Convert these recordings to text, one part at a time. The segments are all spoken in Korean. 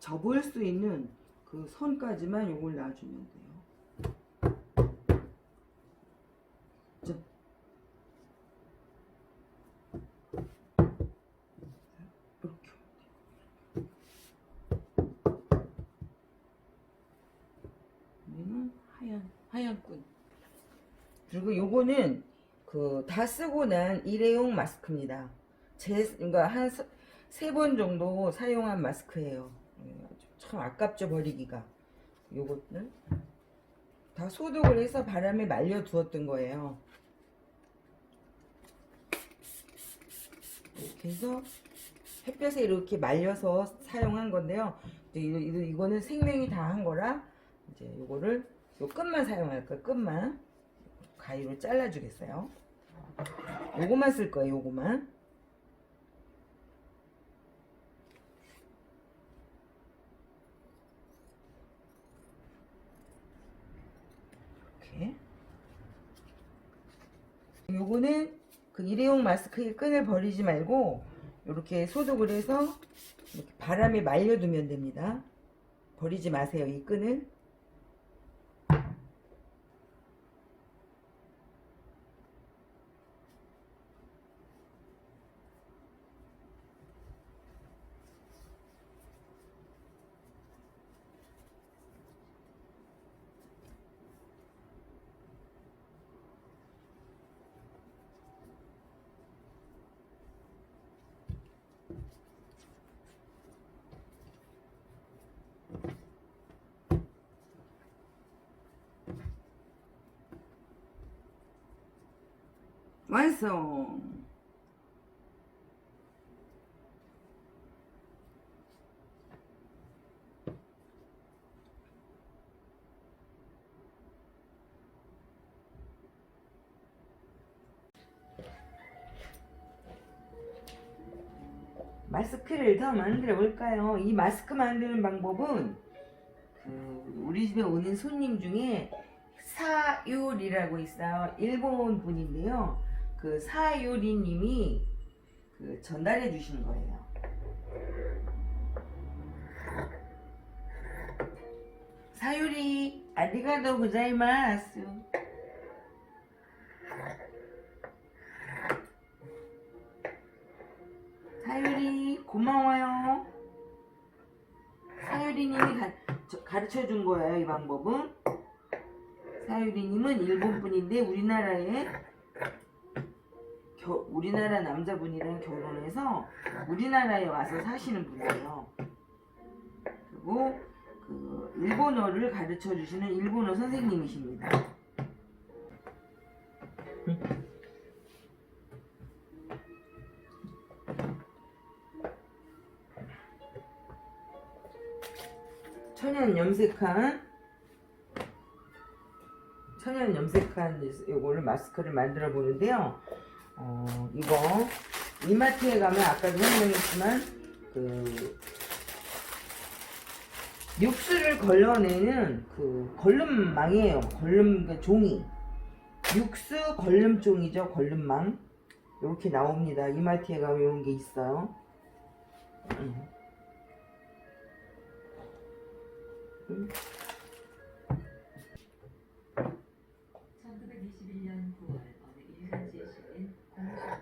접을 수 있는 그 선까지만 요걸 놔주면 돼요. 얘는 하얀 하얀 끈. 그리고 요거는 그 다 쓰고 난 일회용 마스크입니다. 제 그러니까 한 세 번 정도 사용한 마스크예요. 예, 참 아깝죠 버리기가. 요것들 다 소독을 해서 바람에 말려 두었던 거예요. 이렇게 해서 햇볕에 이렇게 말려서 사용한 건데요. 이거는 생명이 다 한 거라 이제 요거를 요 끝만 사용할 거예요. 끝만 가위로 잘라 주겠어요. 요거만 쓸 거예요. 요거만. 이렇게. 요거는 그 일회용 마스크의 끈을 버리지 말고 이렇게 소독을 해서 이렇게 바람에 말려두면 됩니다. 버리지 마세요. 이 끈을. 완성. 마스크를 더 만들어 볼까요? 이 마스크 만드는 방법은 그 우리 집에 오는 손님 중에 사유리라고 있어요. 일본 분인데요. 그 사유리님이 그 전달해 주신 거예요. 사유리 아리가도 고자이마스. 사유리 고마워요. 사유리님이 가, 가르쳐 준 거예요. 이 방법은. 사유리님은 일본 분인데 우리나라에 겨, 우리나라 남자분이랑 결혼해서 우리나라에 와서 사시는 분이에요. 그리고 그 일본어를 가르쳐 주시는 일본어 선생님이십니다. 천연 염색한 천연 염색한 요거를 마스크를 만들어 보는데요. 어, 이거 이마트에 가면 아까도 설명했지만 그 육수를 걸러내는 그 걸름망이에요. 걸름 그 종이. 육수 걸름종이죠. 걸름망. 이렇게 나옵니다. 이마트에 가면 이런 게 있어요. 음. 음. 1921년 9월 어느 일간지에 실린 고무신을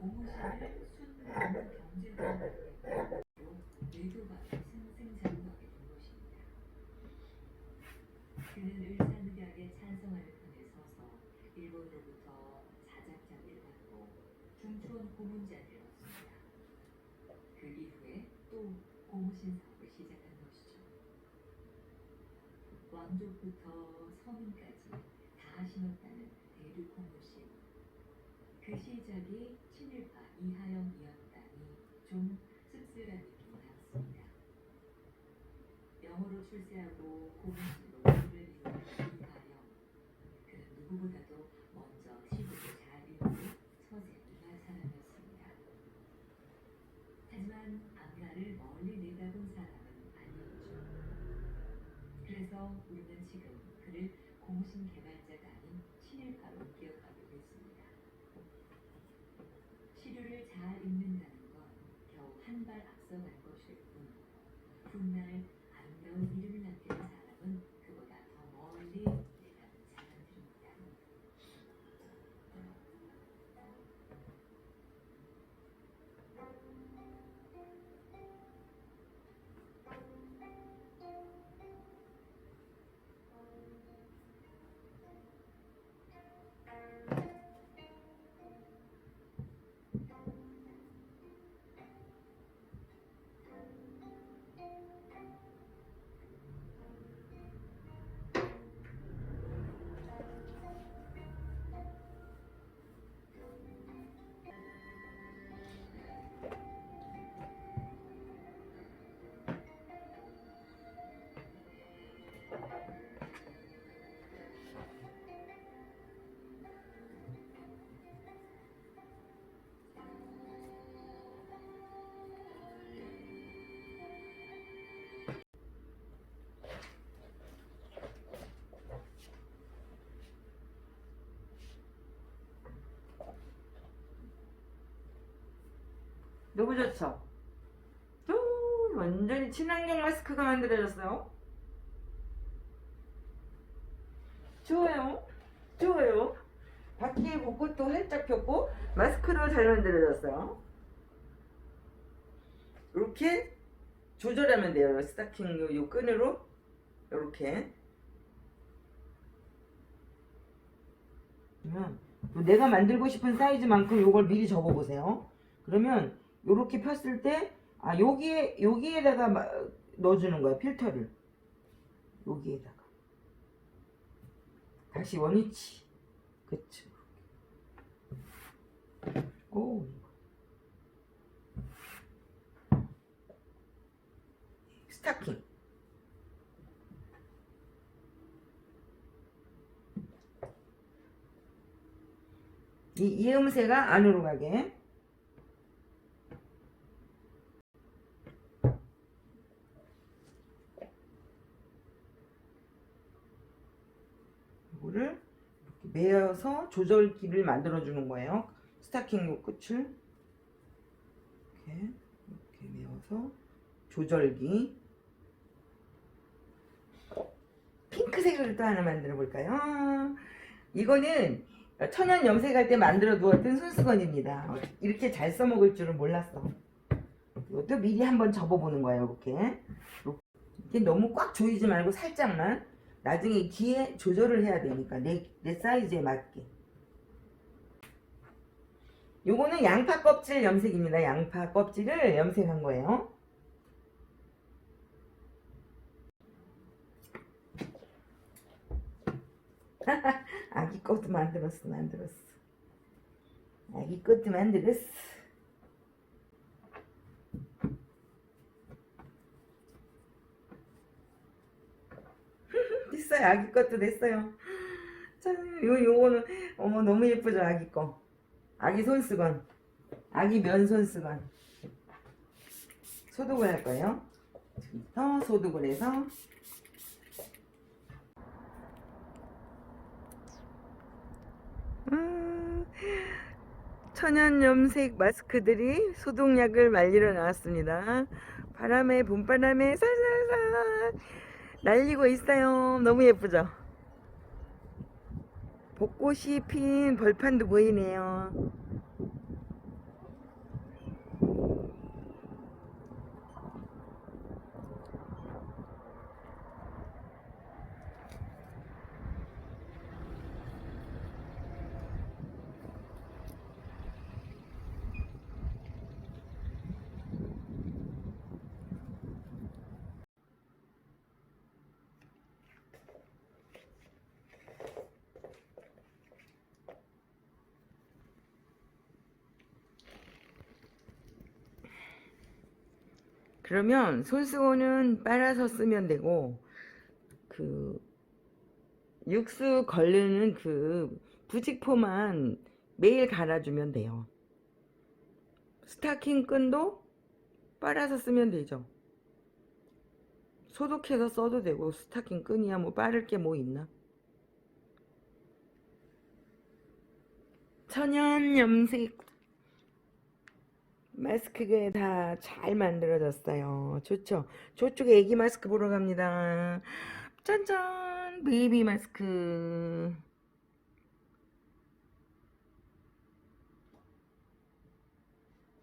고무신을 순간경제공학대로 의도받은 승승장구하게 된 것입니다. 그는 을사늑약에 찬성하는 편에 서서 일본으로부터 자작자비를 받고 중추원 고문자를 얻습니다. 그 이후에 또 고무신 사업을 시작한 것이죠. 왕족부터 서민까지 다 신었다는 대륙 고무신. 그 시작이 친일파 이하영이었다니 좀 씁쓸한 느낌이 남습니다. 영어로 출세하고 고무신으로 일을 이루는 이하영. 그는 누구보다도 먼저 시국을 잘 읽고 서재기가 사람이었습니다. 하지만 앞날을 멀리 내다본 사람은 아니었죠. 그래서 우리는 지금 그를 공신 개발자가 아닌 친일파로 기억하고 있습니다. 시류를 잘 읽는다는 건 겨우 한 발 앞서간 것일 뿐 훗날 너무 좋죠? 또 완전히 친환경 마스크가 만들어졌어요. 좋아요. 좋아요. 바퀴에 벚꽃도 활짝 폈고 마스크도 잘 만들어졌어요. 이렇게 조절하면 돼요. 스타킹 요, 요 끈으로 이렇게. 그러면 내가 만들고 싶은 사이즈만큼 요걸 미리 접어보세요. 그러면 요렇게 폈을 때, 아, 여기에, 여기에다가 마- 넣어주는 거야, 필터를. 여기에다가. 다시 원위치. 그쵸. 오. 스타킹. 이 이 음새가 안으로 가게. 이거를 이렇게 매어서 조절기를 만들어 주는 거예요. 스타킹 요 끝을 이렇게 이렇게 매어서 조절기 핑크색을 또 하나 만들어 볼까요? 이거는 천연 염색할 때 만들어 두었던 손수건입니다. 이렇게 잘 써먹을 줄은 몰랐어. 이것도 미리 한번 접어보는 거예요. 이렇게. 이렇게 너무 꽉 조이지 말고 살짝만. 나중에 뒤에 조절을 해야 되니까 내, 내 사이즈에 맞게. 요거는 양파 껍질 염색입니다. 양파 껍질을 염색한 거예요. 아기 것도 만들었어, 만들었어. 아기 것도 만들었어. 됐어요, 아기 것도 됐어요. 참, 요, 요거는, 어머, 너무 예쁘죠, 아기 거. 아기 손수건. 아기 면 손수건. 소독을 할 거예요. 지금부터 소독을 해서 음, 천연 염색 마스크들이 소독약을 말리러 나왔습니다. 바람에 봄바람에 살살살 날리고 있어요. 너무 예쁘죠? 벚꽃이 핀 벌판도 보이네요. 그러면 손수건은 빨아서 쓰면 되고 그 육수 걸르는 그 부직포만 매일 갈아주면 돼요. 스타킹 끈도 빨아서 쓰면 되죠. 소독해서 써도 되고 스타킹 끈이야 뭐 빠를 게 뭐 있나? 천연 염색 마스크가 다 잘 만들어졌어요. 좋죠? 저쪽에 애기 마스크 보러 갑니다. 짠짠! 베이비 마스크.